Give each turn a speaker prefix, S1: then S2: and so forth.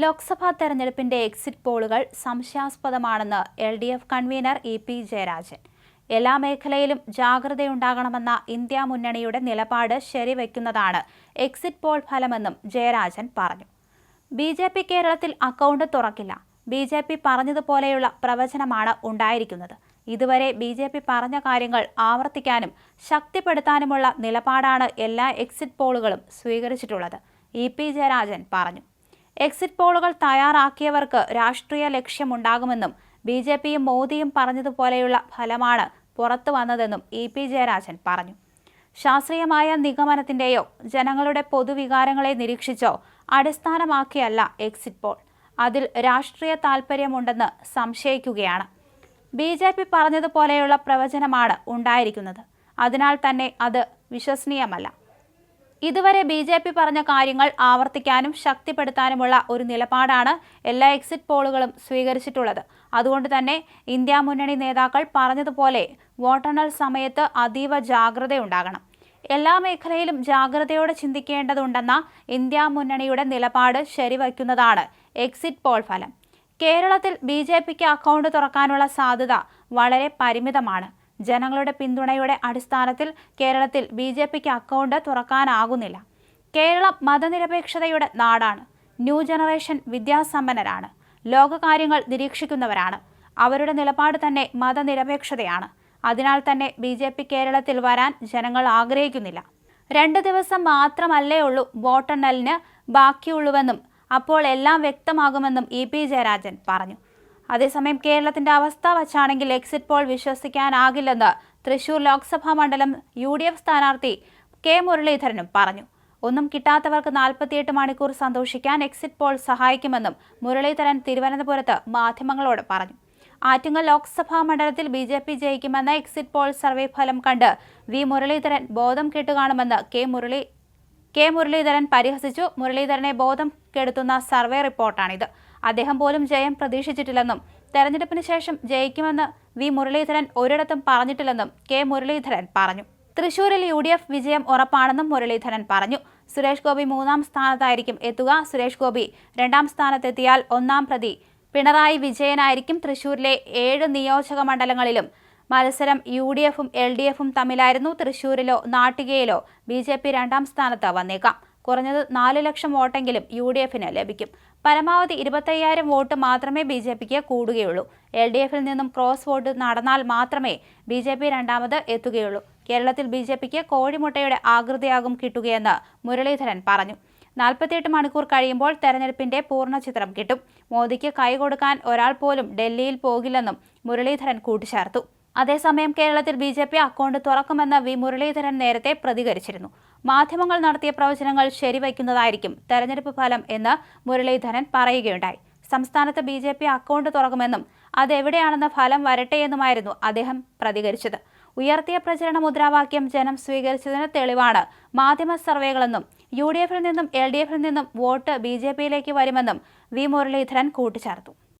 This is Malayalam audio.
S1: ലോക്സഭാ തെരഞ്ഞെടുപ്പിന്റെ എക്സിറ്റ് പോളുകൾ സംശയാസ്പദമാണെന്ന് L D F convener E P Jayarajan. എല്ലാ മേഖലയിലും ജാഗ്രതയുണ്ടാകണമെന്ന ഇന്ത്യ മുന്നണിയുടെ നിലപാട് ശരിവെക്കുന്നതാണ് എക്സിറ്റ് പോൾ ഫലമെന്നും ജയരാജൻ പറഞ്ഞു. ബി ജെ പി കേരളത്തിൽ അക്കൗണ്ട് തുറക്കില്ല. ബി ജെ പി പറഞ്ഞതുപോലെയുള്ള പ്രവചനമാണ് ഉണ്ടായിരിക്കുന്നത്. ഇതുവരെ ബി ജെ പി പറഞ്ഞ കാര്യങ്ങൾ ആവർത്തിക്കാനും ശക്തിപ്പെടുത്താനുമുള്ള നിലപാടാണ് എല്ലാ എക്സിറ്റ് പോളുകളും സ്വീകരിച്ചിട്ടുള്ളത് ഇ പി ജയരാജൻ പറഞ്ഞു. എക്സിറ്റ് പോളുകൾ തയ്യാറാക്കിയവർക്ക് രാഷ്ട്രീയ ലക്ഷ്യമുണ്ടാകുമെന്നും ബി ജെ പിയും മോദിയും പറഞ്ഞതുപോലെയുള്ള ഫലമാണ് പുറത്തു വന്നതെന്നും ഇ പി ജയരാജൻ പറഞ്ഞു. ശാസ്ത്രീയമായ നിഗമനത്തിന്റെയോ ജനങ്ങളുടെ പൊതുവികാരങ്ങളെ നിരീക്ഷിച്ചോ അടിസ്ഥാനമാക്കിയല്ല എക്സിറ്റ് പോൾ. അതിൽ രാഷ്ട്രീയ താൽപ്പര്യമുണ്ടെന്ന് സംശയിക്കുകയാണ്. ബി ജെ പി പറഞ്ഞതുപോലെയുള്ള പ്രവചനമാണ് ഉണ്ടായിരിക്കുന്നത്. അതിനാൽ തന്നെ അത് വിശ്വസനീയമല്ല. ഇതുവരെ ബി ജെ പി പറഞ്ഞ കാര്യങ്ങൾ ആവർത്തിക്കാനും ശക്തിപ്പെടുത്താനുമുള്ള ഒരു നിലപാടാണ് എല്ലാ എക്സിറ്റ് പോളുകളും സ്വീകരിച്ചിട്ടുള്ളത്. അതുകൊണ്ട് തന്നെ ഇന്ത്യ മുന്നണി നേതാക്കൾ പറഞ്ഞതുപോലെ വോട്ടെണ്ണൽ സമയത്ത് അതീവ ജാഗ്രതയുണ്ടാകണം. എല്ലാ മേഖലയിലും ജാഗ്രതയോടെ ചിന്തിക്കേണ്ടതുണ്ടെന്ന ഇന്ത്യ മുന്നണിയുടെ നിലപാട് ശരിവയ്ക്കുന്നതാണ് എക്സിറ്റ് പോൾ ഫലം. കേരളത്തിൽ ബി ജെ പിക്ക് അക്കൗണ്ട് തുറക്കാനുള്ള സാധ്യത വളരെ പരിമിതമാണ്. ജനങ്ങളുടെ പിന്തുണയുടെ അടിസ്ഥാനത്തിൽ കേരളത്തിൽ ബി ജെ പിക്ക് അക്കൗണ്ട് തുറക്കാനാകുന്നില്ല. കേരളം മതനിരപേക്ഷതയുടെ നാടാണ്. ന്യൂ ജനറേഷൻ വിദ്യാസമ്പന്നരാണ്. ലോകകാര്യങ്ങൾ നിരീക്ഷിക്കുന്നവരാണ്. അവരുടെ നിലപാട് തന്നെ മതനിരപേക്ഷതയാണ്. അതിനാൽ തന്നെ ബി ജെ പി കേരളത്തിൽ വരാൻ ജനങ്ങൾ ആഗ്രഹിക്കുന്നില്ല. രണ്ട് ദിവസം മാത്രമല്ലേ ഉള്ളൂ വോട്ടെണ്ണലിന് ബാക്കിയുള്ളൂവെന്നും അപ്പോൾ എല്ലാം വ്യക്തമാകുമെന്നും ഇ പി ജയരാജൻ പറഞ്ഞു. അതേസമയം കേരളത്തിന്റെ അവസ്ഥ വച്ചാണെങ്കിൽ എക്സിറ്റ് പോൾ വിശ്വസിക്കാനാകില്ലെന്ന് തൃശൂർ ലോക്സഭാ മണ്ഡലം യു ഡി എഫ് സ്ഥാനാർത്ഥി കെ മുരളീധരനും പറഞ്ഞു. ഒന്നും കിട്ടാത്തവർക്ക് നാൽപ്പത്തിയെട്ട് മണിക്കൂർ സന്തോഷിക്കാൻ എക്സിറ്റ് പോൾ സഹായിക്കുമെന്നും മുരളീധരൻ തിരുവനന്തപുരത്ത് മാധ്യമങ്ങളോട് പറഞ്ഞു. ആറ്റിങ്ങൽ ലോക്സഭാ മണ്ഡലത്തിൽ ബി ജെ പി ജയിക്കുമെന്ന എക്സിറ്റ് പോൾ സർവേ ഫലം കണ്ട് വി മുരളീധരൻ ബോധം കെട്ടുകാണുമെന്ന് കെ മുരളി കെ മുരളീധരൻ പരിഹസിച്ചു. മുരളീധരനെ ബോധം കെടുത്തുന്ന സർവേ റിപ്പോർട്ടാണിത്. അദ്ദേഹം പോലും ജയം പ്രതീക്ഷിച്ചിട്ടില്ലെന്നും തെരഞ്ഞെടുപ്പിന് ശേഷം ജയിക്കുമെന്ന് വി മുരളീധരൻ ഒരിടത്തും പറഞ്ഞിട്ടില്ലെന്നും കെ മുരളീധരൻ പറഞ്ഞു. തൃശൂരിൽ യു ഡി എഫ് വിജയം ഉറപ്പാണെന്നും മുരളീധരൻ പറഞ്ഞു. സുരേഷ് ഗോപി മൂന്നാം സ്ഥാനത്തായിരിക്കും എത്തുക. സുരേഷ് ഗോപി രണ്ടാം സ്ഥാനത്തെത്തിയാൽ ഒന്നാം പ്രതി. പിണറായി വിജയനായിരിക്കും തൃശൂരിലെ ഏഴ് നിയോജക മണ്ഡലങ്ങളിലും. മത്സരം യു ഡി എഫും എൽ ഡി എഫും തമ്മിലായിരുന്നു. തൃശൂരിലോ നാട്ടികയിലോ ബി ജെ പി രണ്ടാം സ്ഥാനത്ത് വന്നേക്കാം. കുറഞ്ഞത് നാല് ലക്ഷം വോട്ടെങ്കിലും യു ഡി എഫിന് ലഭിക്കും. പരമാവധി ഇരുപത്തയ്യായിരം വോട്ട് മാത്രമേ ബി ജെ പിക്ക് കൂടുകയുള്ളൂ. എൽ ഡി എഫിൽ നിന്നും ക്രോസ് വോട്ട് നടന്നാൽ മാത്രമേ ബി ജെ പി രണ്ടാമത് എത്തുകയുള്ളൂ. കേരളത്തിൽ ബി ജെ പിക്ക് കോഴിമുട്ടയുടെ ആകൃതിയാകും കിട്ടുകയെന്ന് മുരളീധരൻ പറഞ്ഞു. നാൽപ്പത്തിയെട്ട് മണിക്കൂർ കഴിയുമ്പോൾ തെരഞ്ഞെടുപ്പിന്റെ പൂർണ ചിത്രം കിട്ടും. മോദിക്ക് കൈകൊടുക്കാൻ ഒരാൾ പോലും ഡൽഹിയിൽ പോകില്ലെന്നും മുരളീധരൻ കൂട്ടിച്ചേർത്തു. അതേസമയം കേരളത്തിൽ ബി ജെ പി അക്കൗണ്ട് തുറക്കുമെന്ന് വി മുരളീധരൻ നേരത്തെ പ്രതികരിച്ചിരുന്നു. മാധ്യമങ്ങൾ നടത്തിയ പ്രവചനങ്ങൾ ശരിവയ്ക്കുന്നതായിരിക്കും തെരഞ്ഞെടുപ്പ് ഫലം എന്ന് മുരളീധരൻ പറയുകയുണ്ടായി. സംസ്ഥാനത്ത് ബി ജെ പി അക്കൗണ്ട് തുറക്കുമെന്നും അതെവിടെയാണെന്ന് ഫലം വരട്ടെയെന്നുമായിരുന്നു അദ്ദേഹം പ്രതികരിച്ചത്. ഉയർത്തിയ പ്രചരണ മുദ്രാവാക്യം ജനം സ്വീകരിച്ചതിന് തെളിവാണ് മാധ്യമ സർവേകളെന്നും യു ഡി എഫിൽ നിന്നും എൽ ഡി എഫിൽ നിന്നും വോട്ട് ബി ജെ പിയിലേക്ക് വരുമെന്നും വി മുരളീധരൻ കൂട്ടിച്ചേർത്തു.